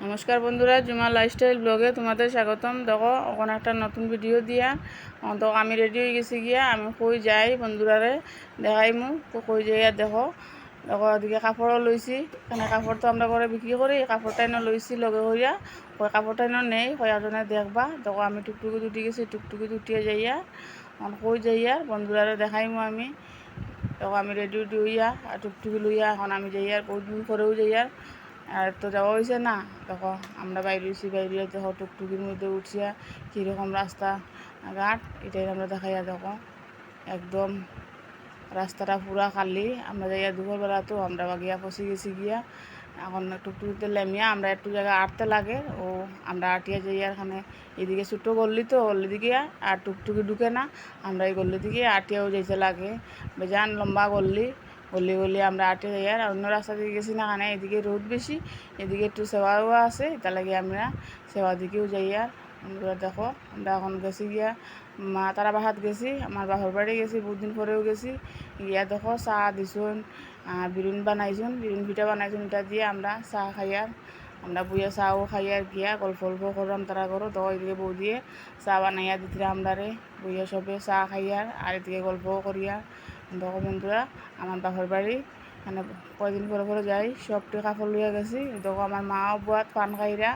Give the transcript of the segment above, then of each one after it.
নমস্কার বন্ধুরা, জুমা লাইফস্টাইল ব্লগে তোমাদের স্বাগতম। দেখো ওখানে একটা নতুন ভিডিও দিয়া তো আমি রেডি হয়ে গেছি গিয়া, আমি কই যাই বন্ধুরারে দেখাই মু কই যাইয়া দেখো দেখো, এদিকে কাপড়ও লইছি এখানে কাপড় তো আমরা করে বিক্রি করি কাপড় টাইনও লইছি লগে হইয়া। কই কাপড় টাইনও নেই কয়াজনে দেখবা। দেখো, আমি টুকটুকি উঠি গেছি, টুকটুকি উঠিয়ে যাইয়া, এখন কই যাইয়া, বন্ধুরারে দেখাইমু আমি। দেখো, আমি রেডি উডি হইয়া, আর টুকটুকি লইয়া, এখন আমি যাইয়ার বহুত দিন করেও যাইয়ার আর তো যাওয়া হয়েছে না। দেখো, আমরা বাইরে হয়েছি, বাইরে দেখো টুকটুকির মধ্যে উঠছিয়া কীরকম রাস্তা। ঘাট এটাই আমরা দেখাইয়া দেখো। একদম রাস্তাটা পুরা খালি। আমরা যাইয়া দুপুরবেলা তো আমরা গিয়া পৌঁছে গেছি গিয়া, এখন টুকটুকিতে লেমিয়া আমরা একটু জায়গায় আটতে লাগে। ও, আমরা আটিয়া যাইয়া এখানে এদিকে ছোটো গল্লি তো গল্লি দিকে আর টুকটুকি ঢুকে না। আমরা এই গল্লি দিকে আটিয়াও যাইতে লাগে। বেজান লম্বা গল্লি। গলি গলি আমরা আটে যাই আর অন্য রাস্তা দিকে গেছি না কারণে এদিকে রোদ বেশি, এদিকে একটু সেবাও আছে তার লাগে আমরা সেবা দিকেও যাই আর। আমরা দেখো, আমরা এখন গেছি গিয়া, মা তারা বাহাত গেছি, আমার বাহর বাড়ি গেছি, বহুত দিন পরেও গেছি। গিয়া দেখো চাহ দিছুন বিরুন বানাইছুন বিরুন পিঠা বানাইছুন, এটা দিয়ে আমরা চাহ খাই আর। আমরা বইয়া চাহও খাই আর গিয়া, গল্প গল্প করলাম, তারা করো তো এদিকে বউ দিয়ে চাহ বানাইয়া দিতে আমরা রে বইয়া সবে চাহ খাই আর আর এদিকে গল্পও করিয়া দেখো বন্ধুরা আমার বাপের বাড়ি মানে কয়দিন পরে পরে যাই সবটি কাপড় লইয়া গেছি। দেখো আমার মাও বুয়াত পান খাইরা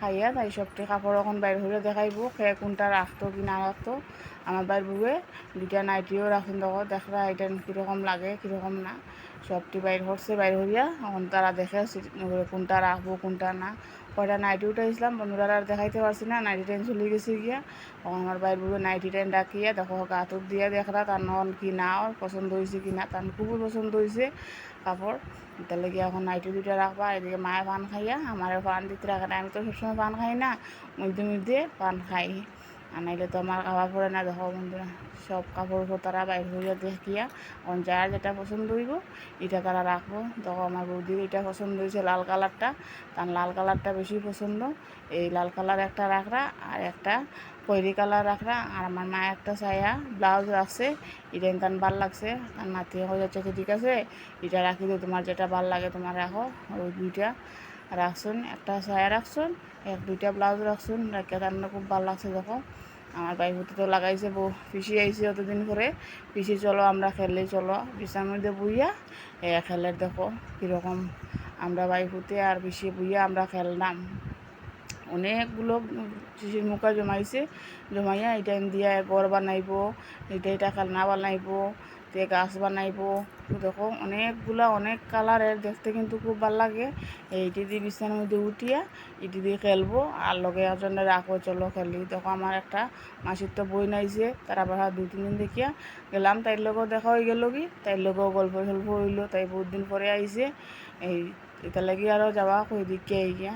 খাইয়া তাই সবটি কাপড় এখন বাইর হইলে দেখাইব খেয়ে কোনটা রাখতো কি না রাখতো আমার বাইর বুয়ে দুইটা নাইটিও রাখুন দেখো দেখরা এটা কীরকম লাগে কীরকম না। সবটি বাইর হচ্ছে বাইর হইয়া এখন তারা দেখে কোনটা রাখব কোনটা না। কয়টা নাইটি উঠাইছিলাম বন্ধুরা আর দেখাইতে পারছি না নাইটি টাইম চলে গেছে গিয়া। তখন আমার বাইর বুড়ো নাইটি টাইম ডাকিয়া দেখো গাতুর দিয়া দেখা তার নন কি না, ওর পছন্দ হয়েছে কি না, তার খুবই পছন্দ হয়েছে কাপড়। তাহলে গিয়ে এখন নাইটি দুইটা রাখবা, এদিকে মায়ে পান খাইয়া আমার পান দিতে রাখে আমি তো সবসময় পান খাই না, মধ্যে মধ্যে পান খাই। আর নাইলে তো আমার খাওয়া পড়ে না দেখো বন্ধুরা। সব কাপড় তারা বাইর হইয়া দেখিয়া এখন যার যেটা পছন্দ হইব, এটা তারা রাখব। দেখো আমার বৌদির এটা পছন্দ হয়েছে লাল কালারটা, তার লাল কালারটা বেশি পছন্দ। এই লাল কালার একটা রাখরা আর একটা খয়েরি কালার রাখরা। আর আমার মা একটা ছায়া ব্লাউজ রাখছে এটা তার ভালো লাগছে। তার নাতি হয়ে যাচ্ছে ঠিক আছে, এটা রাখি দিও তোমার যেটা ভালো লাগে তোমার রাখো। ওই দুইটা। রাখছুন একটা ছায়া রাখছুন এক, দুইটা ব্লাউজ রাখছুন রাখে তার খুব ভালো লাগছে দেখো। আমার ভাই তো লাগাইছে বউ, পিসি আইসি অতদিন করে পিসি, চলো আমরা খেলে চলো। বিছার মধ্যে বুইয়া এ খেলের দেখো কীরকম। আমরা ভাই আর পিসি বুইয়া আমরা খেললাম। অনেকগুলো শিশির মুখা জমাইছে, জমাইয়া এটা দিয়া ঘর বানাইব এটা এটা খেলনা বানাইব। তে গাছ বানাইব। দেখো, অনেকগুলা অনেক কালারের দেখতে কিন্তু খুব ভালো লাগে। এইটি দিয়ে বিছানার মধ্যে উঠিয়া এটি দিয়ে খেলব। আর লগে এজনে রাখব চলো খেলি। দেখো, আমার একটা মাসির তো বই নাইছে তারা দুই তিন দিন দেখিয়া গেলাম। তাইর লগেও দেখা হয়ে গেল কি? তাইর লগেও গল্প সল্প হইল। তাই বহুত দিন পরে আইছে। এই এটা লাগি আরও যাওয়া, কই দিকে গিয়া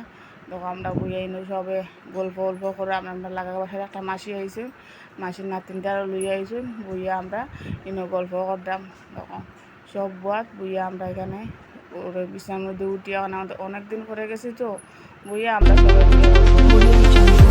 দেখো আমরা বই আইনো সবে গল্প গল্প করে আমরা লাগা বাসার একটা মাসি আইসুন মাসির নাতিনটা লইয়া আইসুন বইয়া আমরা ইনো গল্প করতাম। তখন সব বাদ বইয়া আমরা এখানে ওর বিছানার মধ্যে উঠিয়া আমাদের অনেক দিন পরে গেছি তো, বইয়া আমরা সবাই